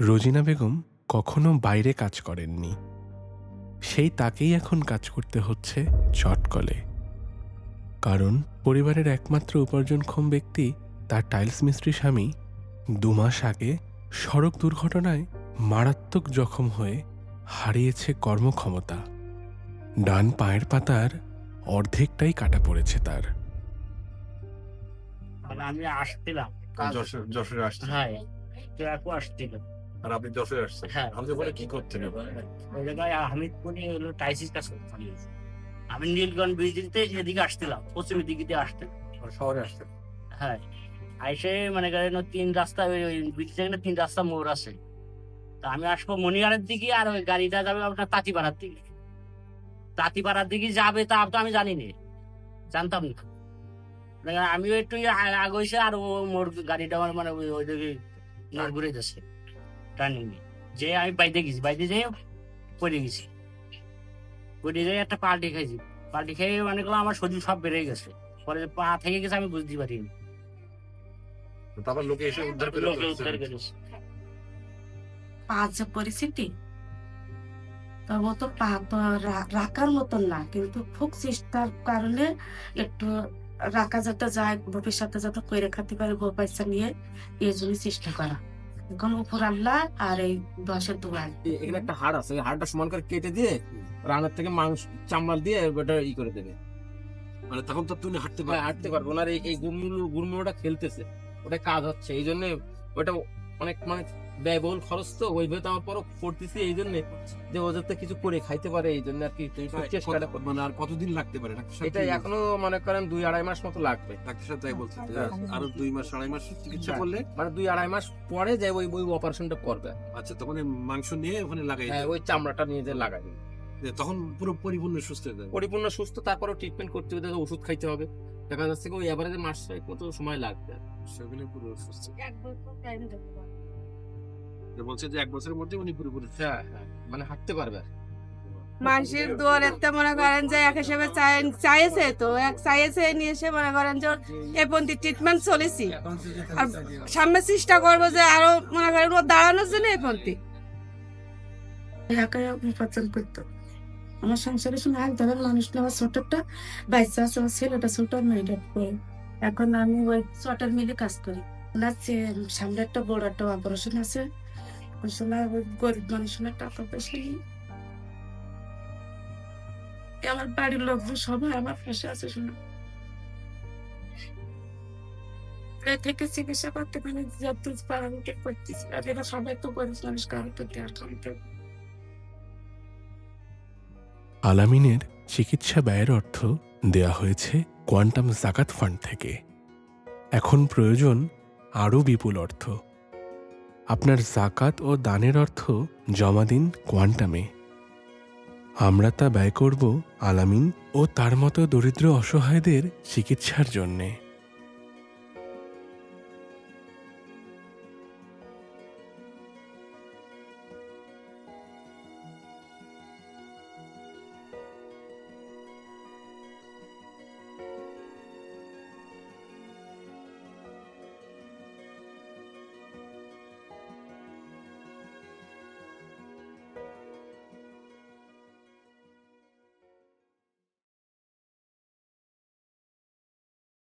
রোজিনা বেগম কখনো বাইরে কাজ করেননি। সেই তাকেই এখন কাজ করতে হচ্ছে চটকলে কারণ পরিবারের একমাত্র উপার্জনক্ষম ব্যক্তি তার টাইলস মিস্ত্রি স্বামী দু মাস আগে সড়ক দুর্ঘটনায় মারাত্মক জখম হয়ে হারিয়েছে কর্মক্ষমতা। ডান পায়ের পাতার অর্ধেকটাই কাটা পড়েছে তার। মানে আমি আসছিলাম। যশোর যশোরে হ্যাঁ আর আপনি যশোরে আসছেন। হ্যাঁ। আপনি ওখানে কি করতেন জায়গায় হামিদপুরে হলো টাইসিস কাজ করতে আমি নীলগঞ্জ ব্রিজতে এদিকে আসছিলাম পশ্চিমের দিকে দিয়ে আসতে। শহরে আসছেন? হ্যাঁ। আইসে মানে ওই তিন রাস্তা ওই ওই ব্রিজ না তিন রাস্তা মোড় আছে। তা আমি আসব মনিহারের দিকে আর ওই গাড়িটা যাবে আপনার তাঁতিপাড়ার দিকে। তাঁতিপাড়ার দিকে যাবে তা তো আমি জানি না। জানতাম না আমিও একটু আগে হয়েছে আর ও মোর গাড়িটা আমার মানে ওই দিকে মোড় ঘুরে যাচ্ছে টার্নিং যে আমি বাইতে গেছি বাইতে যেয়ে পড়ে গেছি। পড়ে যেয়ে একটা পাল্টি খাইছি। পাল্টি খেয়ে মানে করলাম আমার শরীর সব বেড়ে গেছে। পরে পা থেকে গেছে আমি বুঝতে পারিনি। তারপর লোকে এসে উদ্ধার করে উদ্ধার করেছে। পা যে পরিস্থিতি। তা তো পা তো রাখার মতন না কিন্তু খুব চেষ্টার কারণে একটু রাখা যাতে যায় ভবিষ্যতে যাতে করে খাতে পারে পয়সা নিয়ে এই জন্য চেষ্টা করা। এখন উপর আল্লাহ আর এই দশের দুয়ার। এখানে একটা হাড় আছে হাড়টা সমান করে কেটে দিয়ে রানের থেকে মাংস চামড়া দিয়ে ওটা ই করে দেবে। মানে তখন তো তুমি হাঁটতে ভাই হাঁটতে পারব না আর এই- খেলতেছে। ওটা কাজ হচ্ছে এই জন্য ওটা অনেক মানে ব্যয়বহুল খরচ তো ওইভাবে তো আমার পরও করতেছি এই জন্য যে ও যাতে কিছু করে খাইতে পারে এই জন্য আর কি চেষ্টাটা মানে আর কতদিন লাগতে পারে? এটা এখনও মনে করেন দুই আড়াই মাস মতো লাগবে। ডাক্তার সাহেব তাই বলছে হ্যাঁ। আরও দুই মাস আড়াই মাস চিকিৎসা হ্যাঁ। করলে? মানে দুই আড়াই মাস পরে যে ওই ওই অপারেশনটা করবে। আচ্ছা তখন মাংস নিয়ে ওখানে লাগাই হ্যাঁ ওই চামড়াটা নিয়ে যে লাগাই তখন পুরো পরিপূর্ণ সুস্থ হয়ে যাবে। পরিপূর্ণ সুস্থ তারপরে ট্রিটমেন্ট করতে হবে ওষুধ খাইতে হবে। দেখা যাচ্ছে কি ওই এভারেজে মাস ছয়েক মতো সময় লাগবে। সেগুলো পুরো সুস্থ যে বলছে যে এক বছরের মধ্যে উনি পুরোপুরি সুস্থ। হ্যাঁ হ্যাঁ। মানে হাঁটতে পারবে। মানুষের দুয়ারেতে মনে করেন যে এক হিসেবে চাইছে তো এক চাইছে নিয়ে এসে মনে করেন যে এ পর্যন্ত ট্রিটমেন্ট চলেছি। আর সামনে চেষ্টা করব যে আরও মনে করেন ও দাঁড়ানোর জন্য এ পর্যন্ত। করতো। আমার সংসারে শুনে এক ধরনের মানুষ না আমার ছোটটা বাইসা আছে আমার ছেলেটা ছোট মেয়েটা। এখন আমি ওই চটার মিলে কাজ করি। ওনার সামনে একটা বড় একটা অপারেশন আছে। গরিব মানুষের টাকা পয়সা নেই। আমার বাড়ির লোকজন সবাই আমার পাশে আছে শোনা। থেকে চিকিৎসা করতে মানে যত পারামিটে করতেছি এরা সবাই তো গরিব মানুষ কারও তো দেওয়ার আলামিনের চিকিৎসা ব্যয়ের অর্থ দেয়া হয়েছে কোয়ান্টাম জাকাত ফান্ড থেকে। এখন প্রয়োজন আরও বিপুল অর্থ। আপনার জাকাত ও দানের অর্থ জমা দিন কোয়ান্টামে। আমরা তা ব্যয় করব আলামিন ও তার মতো দরিদ্র অসহায়দের চিকিৎসার জন্যে।